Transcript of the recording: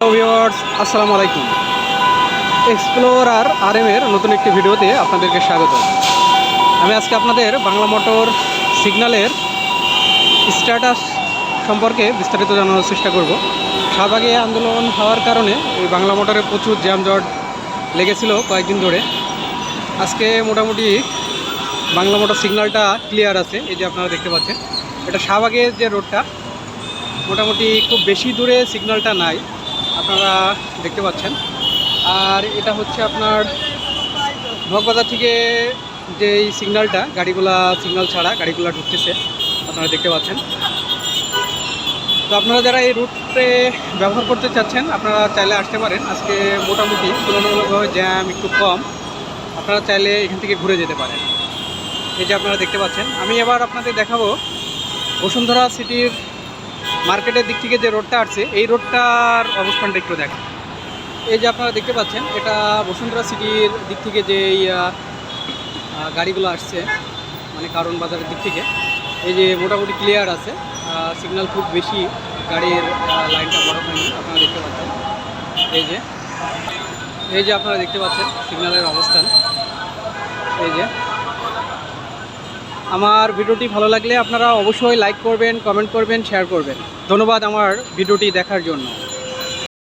আসসালামু আলাইকুম। এক্সপ্লোরার আর এর নতুন একটি ভিডিওতে আপনাদেরকে স্বাগত। আমি আজকে আপনাদের বাংলা মোটর সিগন্যালের স্ট্যাটাস সম্পর্কে বিস্তারিত জানানোর চেষ্টা করব। শাহবাগে আন্দোলন হওয়ার কারণে এই বাংলা মোটরে প্রচুর জ্যামজট লেগেছিল কয়েকদিন ধরে। আজকে মোটামুটি বাংলা মোটর সিগন্যালটা ক্লিয়ার আছে, এই যে আপনারা দেখতে পাচ্ছেন। এটা শাহবাগের যে রোডটা, মোটামুটি খুব বেশি দূরে সিগন্যালটা নাই। আপনারা দেখতে পাচ্ছেন। আর এটা হচ্ছে আপনার ভগবাজার থেকে যে এই সিগন্যালটা, গাড়িগুলা সিগন্যাল ছাড়া গাড়িগুলা ঢুকতেছে, আপনারা দেখতে পাচ্ছেন। তো আপনারা যারা এই রুটে ব্যবহার করতে চাচ্ছেন, আপনারা চাইলে আসতে পারেন। আজকে মোটামুটি তুলনামূলকভাবে জ্যাম একটু কম। আপনারা চাইলে এখান থেকে ঘুরে যেতে পারেন। এই যে আপনারা দেখতে পাচ্ছেন। আমি এবার আপনাদের দেখাবো বসুন্ধরা সিটির মার্কেটের দিক থেকে যে রোডটা আসছে, এই রোডটার অবস্থানটা একটু দেখেন। এই যে আপনারা দেখতে পাচ্ছেন, এটা বসুন্ধরা সিটির দিক থেকে যে গাড়িগুলো আসছে মানে কারণ বাজারের দিক থেকে, এই যে মোটামুটি ক্লিয়ার আছে সিগন্যাল খুব বেশি গাড়ির লাইনটা বড় হয়নি, আপনারা দেখতে পাচ্ছেন। এই যে এই যে আপনারা দেখতে পাচ্ছেন সিগন্যালের অবস্থান। এই যে আমার ভিডিওটি ভালো লাগলে আপনারা অবশ্যই লাইক করবেন কমেন্ট করবেন শেয়ার করবেন। ধন্যবাদ আমার ভিডিওটি দেখার জন্য।